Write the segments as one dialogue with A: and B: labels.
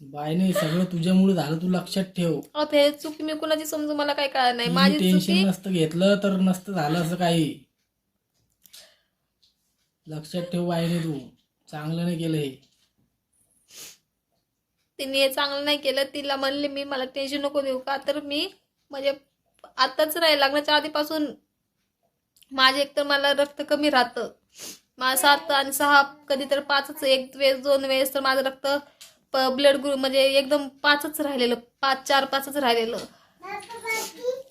A: बायने सगळं तुझ्यामुळे झालं तू लक्षात ठेव.
B: चुकी मी कुणाची समजू मला काय कळलं नाही. माझी
A: टेन्शन नसतं घेतलं तर नसतं झालं असं काही. लक्षात ठेव बायने तू. चांगलं नाही केलं हे.
B: तिने हे चांगलं नाही केलं तिला म्हणले मी मला टेन्शन नको देऊ का? तर मी म्हणजे आताच नाही लग्नाच्या आधीपासून माझे एकतर मला रक्त कमी राहतं. मला सात आणि सहा कधी तर पाचच एक वेळेस दोन वेळेस तर माझं रक्त ब्लड ग्रुप म्हणजे एकदम पाचच राहिलेलं पाच चार पाचच राहिलेलं.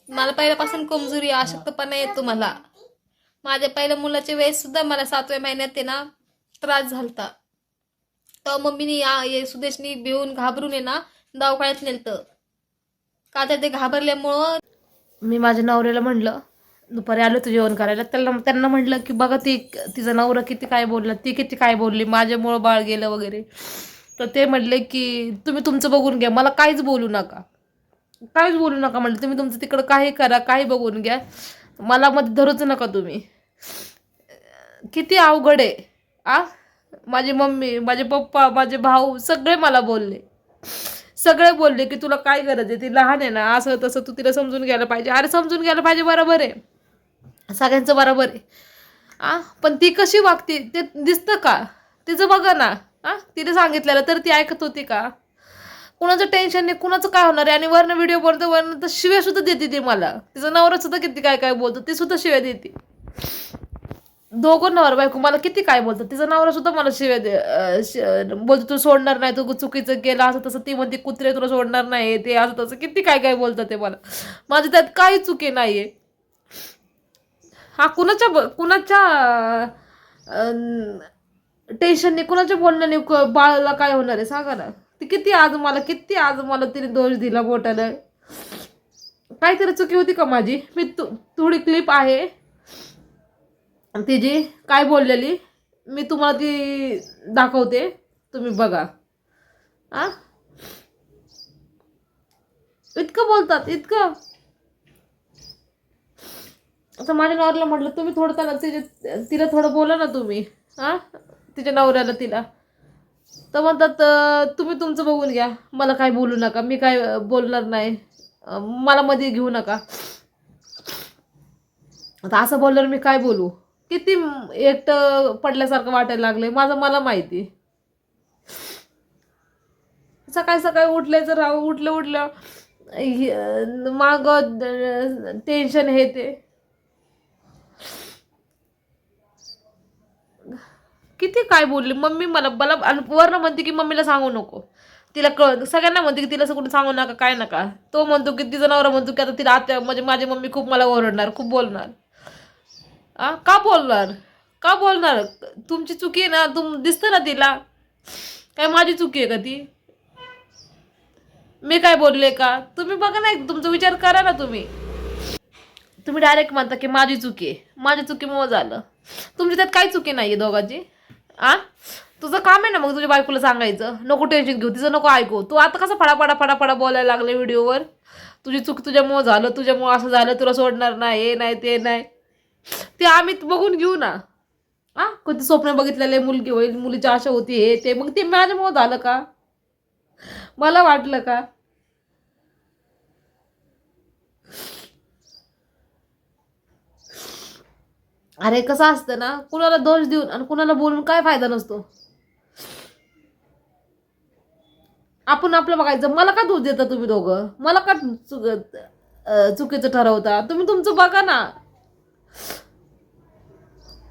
B: मला पहिल्यापासून कमजोरी अशक्तपणा येतो मला. माझ्या पहिल्या मुलाच्या वेळेस सुद्धा मला सातव्या महिन्यात ते ना त्रास झालता. तर मम्मीने ये सुदेशनी भिवून घाबरून ये ना दवाखान्यात नेलतं. का तर ते घाबरल्यामुळं मी माझ्या नवऱ्याला म्हणलं दुपारी आलो होतो जेवण करायला. त्याला त्यांना म्हटलं की बघा ती तिचा नवरा किती काय बोलला ती किती काय बोलली माझ्यामुळं बाळ गेलं वगैरे. तर ते म्हटले की तुम्ही तुमचं बघून घ्या. मला काहीच बोलू नका. काहीच बोलू नका म्हटलं तुम्ही तुमचं तिकडं काही करा काही बघून घ्या. मला मध्ये धरूच नका तुम्ही. किती अवघड आहे आ? माझी मम्मी माझे पप्पा माझे भाऊ सगळे मला बोलले. सगळे बोलले की तुला काय गरज आहे? ती लहान आहे ना असं तसं तू तिला समजून घ्यायला पाहिजे. अरे समजून घ्यायला पाहिजे बरोबर आहे. सगळ्यांचं बरोबर आहे. आ? पण ती कशी वागते? ते दिसतं का? तिचं बघा ना. आ तिने सांगितलेलं तर ती ऐकत होती का? कुणाचं टेन्शन नाही कुणाचं काय होणार आहे? आणि वरनं व्हिडिओ बनतो वरनं तर शिव्या सुद्धा देते ती मला. तिचा नवरा सुद्धा किती काय काय बोलतो ती सुद्धा शिव्या देते. दोघं नवर बायको मला किती काय बोलतात? तिचा नवरा सुद्धा मला शिव्या दे बोलतो तू सोडणार नाही तू चुकीचं केलं असं तसं. ती म्हणते कुत्रे तुला सोडणार नाही ते असं तसं. किती काय काय बोलतात ते मला. माझी त्यात काही चुकी नाहीये. हा कुणाच्या ब- कुणाच्या टेन्शनने कुणाच्या बोलण्याने क- बाळाला काय होणार आहे? सांगा ना. ती किती आज मला किती आज मला तिने दोष दिला बोटानं काहीतरी चुकी होती का माझी? मी तु थोडी क्लिप आहे. तिची. काय बोललेली? मी तुम्हाला ती दाखवते. तुम्ही बघा. आ? इतकं बोलतात. इतकं. आता माझ्या नॉरला म्हटलं तुम्ही थोडं त्याला तिला थोडं बोला ना तुम्ही. हा तिच्या नवऱ्याला तिला. तर म्हणतात तुम्ही तुमचं बघून घ्या. मला काय बोलू नका. मी काय बोलणार नाही. मला मध्ये घेऊ नका. आता असं बोलल्यावर मी काय बोलू? किती एकटं पडल्यासारखं वाटायला लागलंय. माझं मला माहिती. सकाळी सकाळी उठल्याचं राहू उठलं उठलं माग टेन्शन हे ते. किती काय बोलली? मम्मी मला मला आणि वरनं म्हणते की मम्मीला सांगू नको. तिला कळ सगळ्यांना म्हणते की तिला सगळं सांगू नका काय नका. तो म्हणतो की तिचा नवरा म्हणतो की आता तिला आत्या म्हणजे माझी मम्मी खूप मला ओरडणार खूप बोलणार. आ का बोलणार? का बोलणार? तुमची चुकी आहे ना तुम दिसतं ना तिला. काय माझी चुकी आहे का ती? मी काय बोलले का? तुम्ही बघा ना एक तुमचा विचार करा ना तुम्ही. तुम्ही डायरेक्ट म्हणता की माझी चुकी आहे. माझी चुकीमुळे झालं. तुमची त्यात काही चुकी नाही आहे दोघांची. आ? तुझं काम आहे ना मग तुझ्या बायकोला सांगायचं. नको टेन्शन घेऊ. तिचं नको ऐकू. तू आता कसं फडाफडा फडाफडा बोलायला लागले व्हिडिओवर? तुझी चूक तुझ्यामुळं झालं तुझ्यामुळं असं झालं तुला सोडणार नाही हे नाही ते नाही. ते आम्ही बघून घेऊ ना. आ? कधी स्वप्न बघितलेले मुलगी होईल मुलीची आशा होती हे ते. मग ते माझ्यामुळं झालं का? मला वाटलं का? अरे कसं असतं ना कुणाला दोष देऊन आणि कुणाला बोलून काय फायदा नसतो. आपण आपलं बघायचं मला का दोष देता तुम्ही दोघं? मला का चुक चुकीचं ठरवता? तुम्ही तुमचं बघा ना.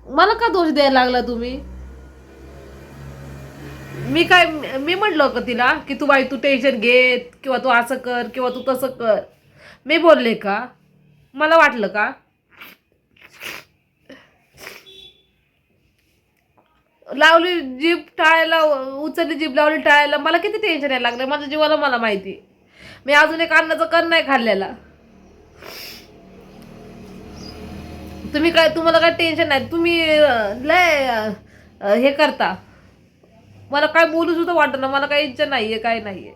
B: मला का दोष द्यायला लागला तुम्ही? मी काय मी म्हटलं का तिला की तू बाई तू टेन्शन घे किंवा तू असं कर किंवा तू तसं कर. मी बोलले का? मला वाटलं का? लावली जीप टाळायला उचलली जीप लावली टाळायला मला किती टेन्शन यायला लागलं माझ्या जीवाला मला माहिती. मी अजून एक अन्नाचं कण नाही खाल्लेला. तुम्ही काय तुम्हाला काय टेन्शन नाही. तुम्ही लय हे करता. मला काय बोलू सुद्धा वाटत ना मला काही इच्छा नाहीये काय नाहीये.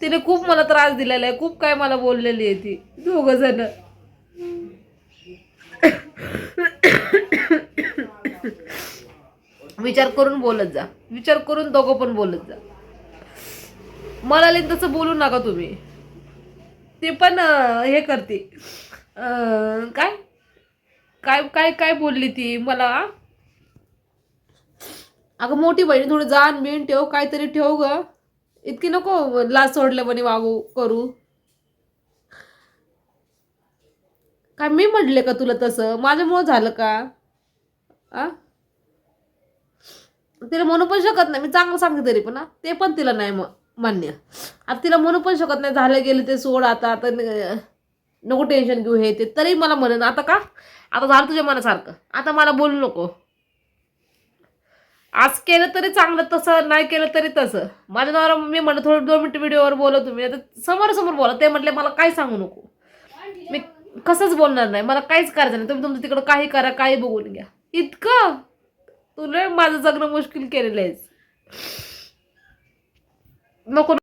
B: तिने खूप मला त्रास दिलेला आहे खूप काय मला बोललेली आहे ती. दोघ जण. विचार करून बोलत जा. विचार करून दोघं पण बोलत जा. मला तसं बोलू नका तुम्ही. ती पण हे करते. काय? काय काय काय बोलली ती मला? अगं मोठी बहीण थोडी जाण बिण ठेव काहीतरी ठेव ग. इतकी नको लाज सोडल्यापणे वागू करू. काय मी म्हटले का तुला तसं? माझ्यामुळं झालं का? आ? तिला म्हणू पण शकत नाही. मी चांगलं सांगते तरी पण ना ते पण तिला नाही मान्य. आता तिला म्हणू पण शकत नाही झालं गेलं ते सोड आता आता नको टेन्शन घेऊ हे ते. तरी मला म्हणेन आता का? आता झालं तुझ्या मनासारखं. आता मला बोलू नको. आज केलं तरी चांगलं तसं नाही केलं तरी तसं. माझ्या नवरा मी म्हणलं थोडं दोन मिनिटं व्हिडिओवर बोला तुम्ही. आता समोरासमोर बोला. ते म्हटले मला काही सांगू नको. मी कसंच बोलणार नाही. मला काहीच करायचं नाही. तुम्ही तुमचं तिकडं काही करा काही बघून घ्या. इतकं? तुला माझं जगणं मुश्किल केलेलं आहेस. नको